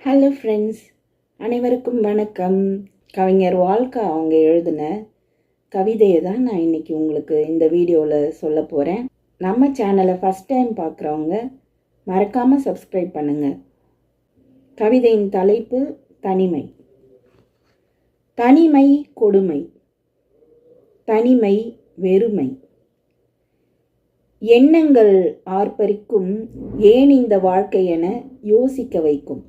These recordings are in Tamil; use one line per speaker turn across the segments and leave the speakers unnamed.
ஹலோ ஃப்ரெண்ட்ஸ் அனைவருக்கும் வணக்கம். கவிஞர் வாழ்க்கா அவங்க எழுதின கவிதையை தான் நான் இன்னைக்கு உங்களுக்கு இந்த வீடியோவில் சொல்ல போகிறேன் நம்ம சேனலை ஃபஸ்ட் டைம் பார்க்குறவங்க மறக்காமல் சப்ஸ்கிரைப் பண்ணுங்கள் கவிதையின் தலைப்பு தனிமை. தனிமை கொடுமை. தனிமை வெறுமை. எண்ணங்கள் ஆர்ப்பரிக்கும் ஏன் இந்த வாழ்க்கை என யோசிக்க வைக்கும்.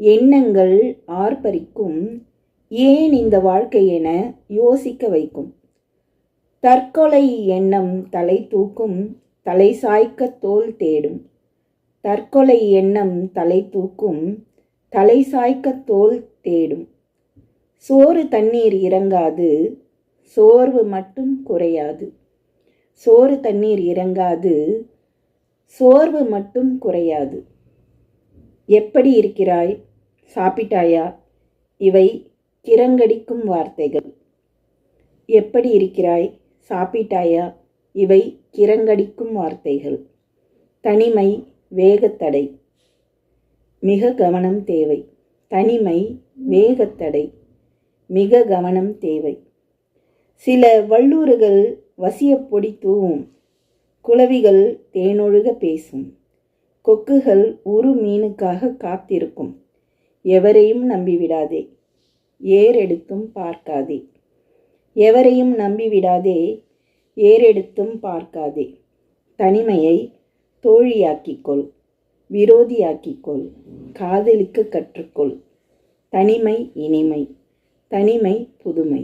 எண்ணங்கள் ஆர்ப்பரிக்கும். ஏன் இந்த வாழ்க்கை என யோசிக்க வைக்கும். தற்கொலை எண்ணம் தலை தூக்கும் தலை சாய்க்க தோல் தேடும். தற்கொலை எண்ணம் தலை தூக்கும் தலை சாய்க்க தோல் தேடும். சோறு தண்ணீர் இறங்காது சோர்வு மட்டும் குறையாது. சோறு தண்ணீர் இறங்காது சோர்வு மட்டும் குறையாது. எப்படி இருக்கிறாய்? சாப்பிட்டாயா? இவை கிரங்கடிக்கும் வார்த்தைகள். எப்படி இருக்கிறாய்? சாப்பிட்டாயா? இவை கிரங்கடிக்கும் வார்த்தைகள். தனிமை வேகத்தடை. மிக கவனம் தேவை. தனிமை வேகத்தடை. மிக கவனம் தேவை. சில வல்லூறுகள் வசியப்பொடி தூவும். குளவிகள் தேனொழுக பேசும். கொக்குகள் உரு மீனுக்காக காத்திருக்கும். எவரையும் நம்பிவிடாதே ஏறெடுத்தும் பார்க்காதே. எவரையும் நம்பிவிடாதே ஏறெடுத்தும் பார்க்காதே. தனிமையை தோழியாக்கிக்கொள் விரோதியாக்கிக்கொள் காதலிக்க கற்றுக்கொள். தனிமை இனிமை தனிமை புதுமை.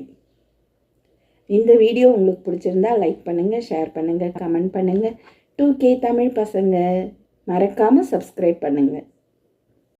இந்த வீடியோ உங்களுக்கு பிடிச்சிருந்தா லைக் பண்ணுங்கள் ஷேர் பண்ணுங்கள் கமெண்ட் பண்ணுங்கள் டூ கே தமிழ் பசங்க மறக்காமல் சப்ஸ்கிரைப் பண்ணுங்கள்